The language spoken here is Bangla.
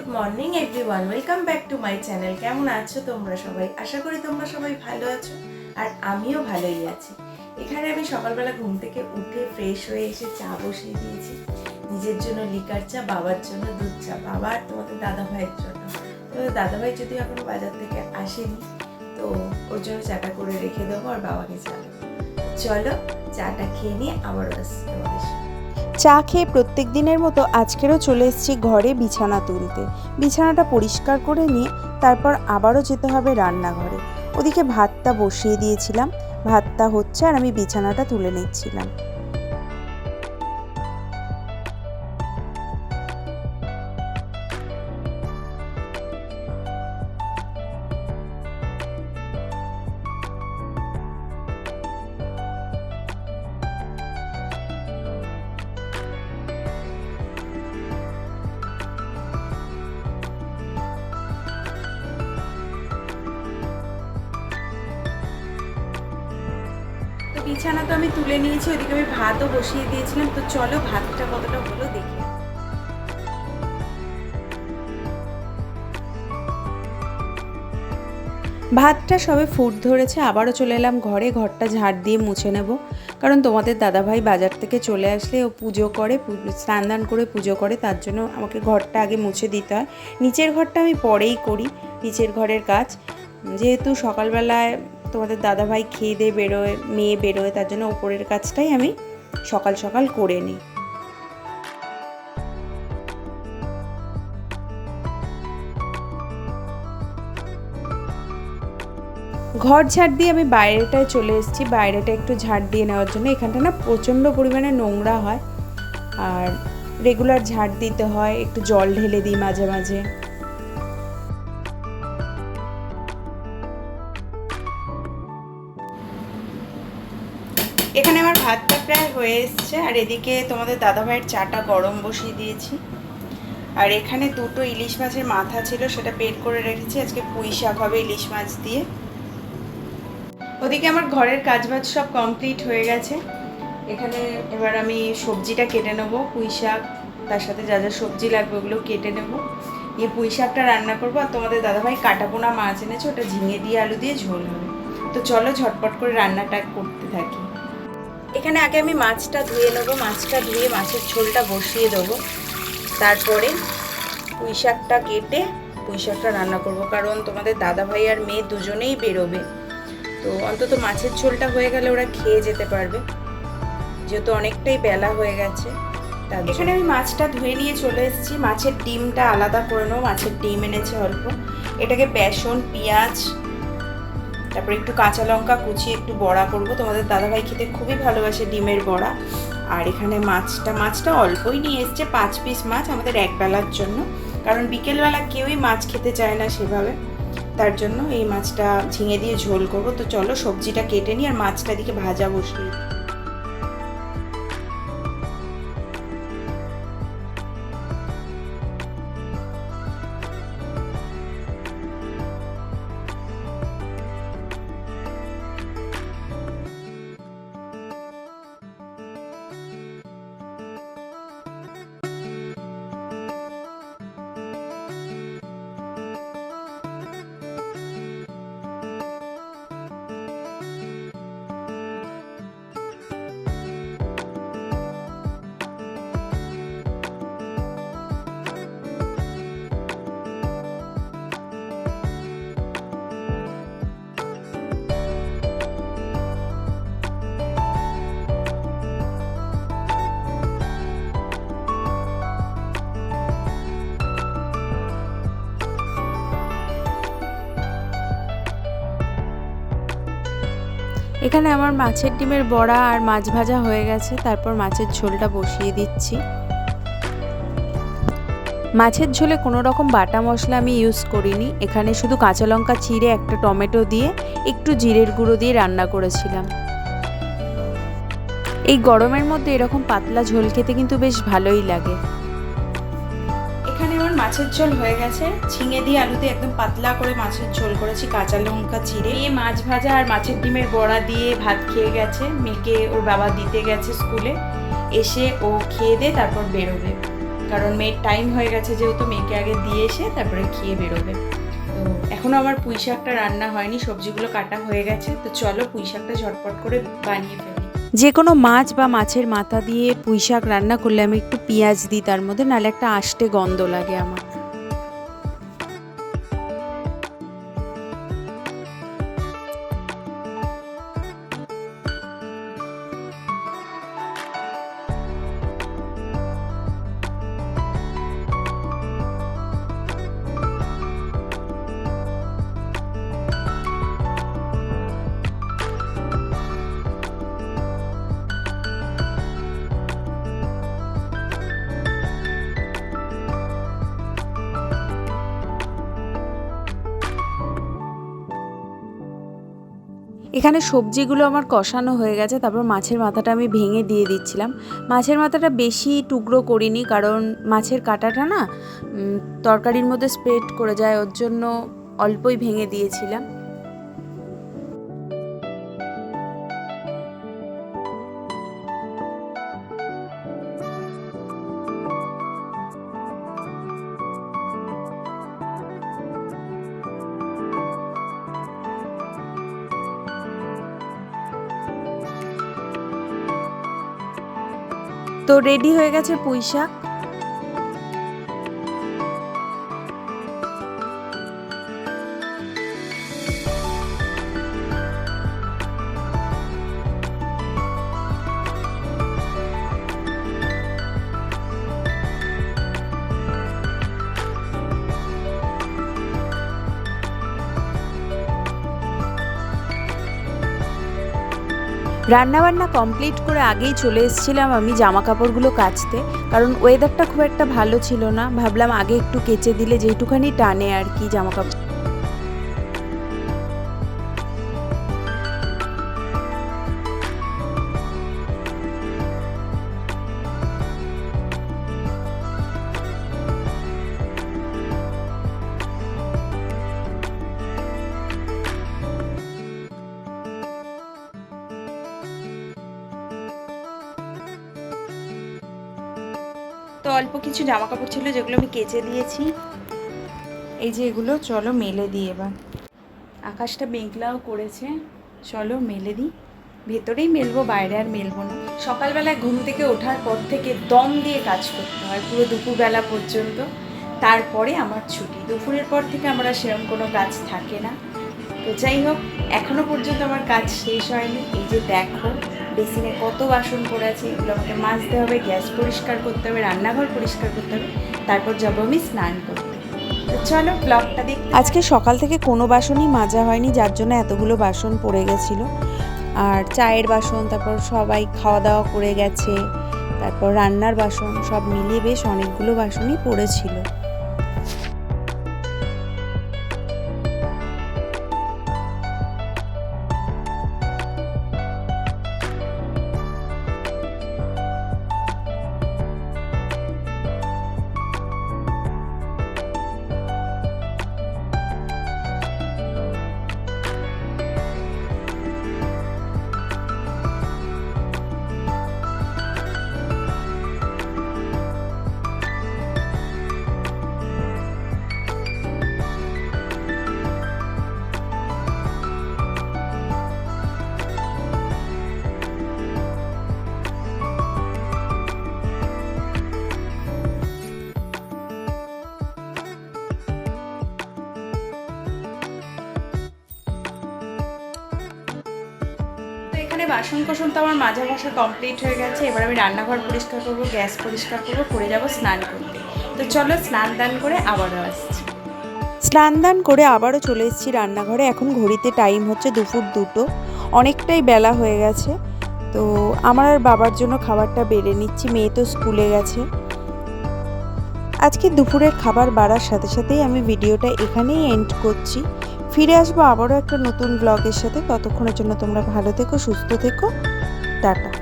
Good morning everyone welcome back to my channel কেমন আছো তোমরা সবাই? আশা করি তোমরা সবাই ভালো আছো, আর আমিও ভালোই আছি। এখানে আমি সকালবেলা ঘুম থেকে উঠে ফ্রেশ হয়ে এসে চা বসিয়ে দিয়েছি। নিজের জন্য লিকার চা, বাবার জন্য দুধ চা। বাবা আর তোমাদের দাদা ভাইয়ের জন্য। তোমাদের দাদা ভাই যদিও এখনও বাজার থেকে আসেনি, তো ওর জন্য চাটা করে রেখে দেবো আর বাবাকে চা। চলো, চাটা খেয়ে নিয়ে আবার আসছি তোমাদের। চা খেয়ে প্রত্যেক দিনের মতো আজকেরও চলে এসেছি ঘরে বিছানা তুলতে। বিছানাটা পরিষ্কার করে নিয়ে তারপর আবারও যেতে হবে রান্নাঘরে। ওদিকে ভাতটা বসিয়ে দিয়েছিলাম। ভাতটা হচ্ছে আর আমি বিছানাটা তুলে নিচ্ছিলাম। বিছানা তো আমি তুলে নিয়েছি, ওদিকে আমি ভাতও বসিয়ে দিয়েছিলাম। তো চলো ভাতটা কতটা হলো দেখি ভাতটা সবে ফুট ধরেছে, আবারও চলে এলাম ঘরে, ঘরটা ঝাড় দিয়ে মুছে নেব। কারণ তোমাদের দাদাভাই বাজার থেকে চলে আসলে ও পুজো করে স্নান দান করে পুজো করে, তার জন্য আমাকে ঘরটা আগে মুছে দিতে হয়। নিচের ঘরটা আমি পরেই করি, নিচের ঘরের কাজ। যেহেতু সকালবেলায় তোমাদের দাদাভাই খেয়ে দিয়ে বেরোয়, মেয়ে বেরোয়, তার জন্য ওপরের কাজটাই আমি সকাল সকাল করে নিই। ঘর ঝাড় দিয়ে আমি বাইরেটায় চলে এসেছি। বাইরেটা একটু ঝাড় দিয়ে নেওয়ার জন্য। এখানটা না প্রচণ্ড পরিমাণে নোংরা হয়। আর রেগুলার ঝাড় দিতে হয়, একটু জল ঢেলে দিই মাঝে মাঝে। এখানে আমার ভাতটা প্রায় হয়ে এসছে, আর এদিকে তোমাদের দাদাভাইয়ের চাটা গরম বসিয়ে দিয়েছি। আর এখানে দুটো ইলিশ মাছের মাথা ছিল, সেটা বের করে রেখেছি। আজকে পুঁই শাক হবে ইলিশ মাছ দিয়ে। ওদিকে আমার ঘরের কাজবাজ সব কমপ্লিট হয়ে গেছে। এখানে এবার আমি সবজিটা কেটে নেব, পুঁই শাক, তার সাথে যা যা সবজি লাগবে ওগুলো কেটে নেব। দিয়ে পুঁই শাকটা রান্না করব, আর তোমাদের দাদাভাই কাটাপোনা মাছ এনেছে, ওটা ঝিঙে দিয়ে, আলু দিয়ে, ঝোল হবে। তো চলো ঝটপট করে রান্নাটা করতে থাকি। এখানে আগে আমি মাছটা ধুয়ে নেব, মাছটা ধুয়ে মাছের ঝোলটা বসিয়ে দেবো। তারপরে পুঁই শাকটা কেটে পুঁই শাকটা রান্না করব, কারণ তোমাদের দাদা ভাই আর মেয়ে দুজনেই বেরোবে। তো অন্তত মাছের ঝোলটা হয়ে গেলে ওরা খেয়ে যেতে পারবে। যেহেতু অনেকটাই বেলা হয়ে গেছে, তার এখানে আমি মাছটা ধুয়ে নিয়ে চলে এসেছি। মাছের ডিমটা আলাদা করে নেব, মাছের ডিম এনেছে অল্প। এটাকে বেসন, পেঁয়াজ তারপরে একটু কাঁচা লঙ্কা কুচিয়ে একটু বড়া করব। তোমাদের দাদাভাই খেতে খুবই ভালোবাসে ডিমের বড়া। আর এখানে মাছটা মাছটা অল্পই নিয়ে এসছে, পাঁচ পিস মাছ আমাদের একবেলার জন্য। কারণ বিকেলবেলা কেউই মাছ খেতে চায় না সেভাবে। তার জন্য এই মাছটা ঝিঙে দিয়ে ঝোল করব। তো চলো সবজিটা কেটে নিই আর মাছটা দিকে ভাজা বসিয়ে এখানে আমার মাছের ডিমের বড়া আর মাছ ভাজা হয়ে গেছে, তারপর মাছের ঝোলটা বসিয়ে দিচ্ছি। মাছের ঝোলে কোনো রকম বাটা মশলা আমি ইউজ করিনি, এখানে শুধু কাঁচা লঙ্কা চিড়ে, একটা টমেটো দিয়ে, একটু জিরের গুঁড়ো দিয়ে রান্না করেছিলাম। এই গরমের মধ্যে এরকম পাতলা ঝোল খেতে কিন্তু বেশ ভালোই লাগে। মাছের ঝোল হয়ে গেছে। ঝিঙে দিয়ে আলুতে একদম পাতলা করে মাছের ঝোল করেছি, কাঁচা লঙ্কা চিড়ে মাছ ভাজা আর মাছের ডিমের বড়া দিয়ে ভাত খেয়ে গেছে। মেয়েকে ওর বাবা দিতে গেছে স্কুলে। এসে ও খেয়ে দে তারপর বেরোবে। কারণ মেয়ের টাইম হয়ে গেছে যেহেতু, মেয়েকে আগে দিয়ে এসে তারপরে খেয়ে বেরোবে। তো এখনও আমার পুঁই শাকটা রান্না হয়নি, সবজিগুলো কাটা হয়ে গেছে। তো চলো পুঁই শাকটা ঝটপট করে বানিয়ে ফেলি। যে কোনো মাছ বা মাছের মাথা দিয়ে পুঁই শাক রান্না করলে আমি একটু পেঁয়াজ দিই, তার মধ্যে নাহলে একটা আষ্টে গন্ধ লাগে আমার। এখানে সবজিগুলো আমার কষানো হয়ে গেছে, তারপর মাছের মাথাটা আমি ভেঙে দিয়ে দিচ্ছিলাম। মাছের মাথাটা বেশি টুকরো করিনি, কারণ মাছের কাঁটাটা না তরকারির মধ্যে স্প্রেড করে যায়, ওর জন্য অল্পই ভেঙে দিয়েছিলাম। তো রেডি হয়ে গেছে পুঁই শাক রান্নাবান্না কমপ্লিট করে আগেই চলে এসেছিলাম আমি জামা কাপড়গুলো কাচতে। কারণ ওয়েদারটা খুব একটা ভালো ছিল না। ভাবলাম আগে একটু কেচে দিলে যেটুখানি টানে আর কি জামা কাপড় অল্প কিছু জামা কাপড় ছিল যেগুলো আমি কেচে দিয়েছি। এই যে এগুলো, চলো মেলে দিই এবার। আকাশটা মেঘলাও করেছে। চলো মেলে দিই। ভেতরেই মেলবো, বাইরে আর মেলবো না। সকালবেলায় ঘুম থেকে ওঠার পর থেকে দম দিয়ে কাজ করতে হয় পুরো দুপুরবেলা পর্যন্ত। তারপরে আমার ছুটি। দুপুরের পর থেকে আমার সেরকম কোনো কাজ থাকে না। তো যাই হোক, এখনও পর্যন্ত আমার কাজ শেষ হয়নি। এই যে দেখো বেসিনে কত বাসন পড়ে আছে, এগুলো আমাকে মাজতে হবে, গ্যাস পরিষ্কার করতে হবে, রান্নাঘর পরিষ্কার করতে হবে, তারপর যাব আমি স্নান করতে। চলো ব্লগটা দেখতে আজকে সকাল থেকে কোনো বাসনই মাজা হয়নি, যার জন্য এতগুলো বাসন পড়ে গেছিল। আর চায়ের বাসন, তারপর সবাই খাওয়া দাওয়া করে গেছে, তারপর রান্নার বাসন, সব মিলিয়ে বেশ অনেকগুলো বাসনই পড়েছিল। এখানে বাসন কোসন তো আমার মাজা ঘষা কমপ্লিট হয়ে গেছে। এবার আমি রান্নাঘর পরিষ্কার করব, গ্যাস পরিষ্কার করব, করে যাব স্নান করতে। তো চলো স্নান দান করে আবারও আসছি। স্নান দান করে আবারও চলে এসেছি রান্নাঘরে। এখন ঘড়িতে টাইম হচ্ছে দুপুর দুটো। অনেকটাই বেলা হয়ে গেছে। তো আমার আর বাবার জন্য খাবারটা বেড়ে নিচ্ছি। মেয়ে তো স্কুলে গেছে। আজকে দুপুরের খাবার বাড়ার সাথে সাথেই আমি ভিডিওটা এখানেই এন্ড করছি। ফিরে আসব আবারও একটা নতুন ব্লগের সাথে। ততক্ষণের জন্য তোমরা ভালো থেকো, সুস্থ থেকো। টাটা।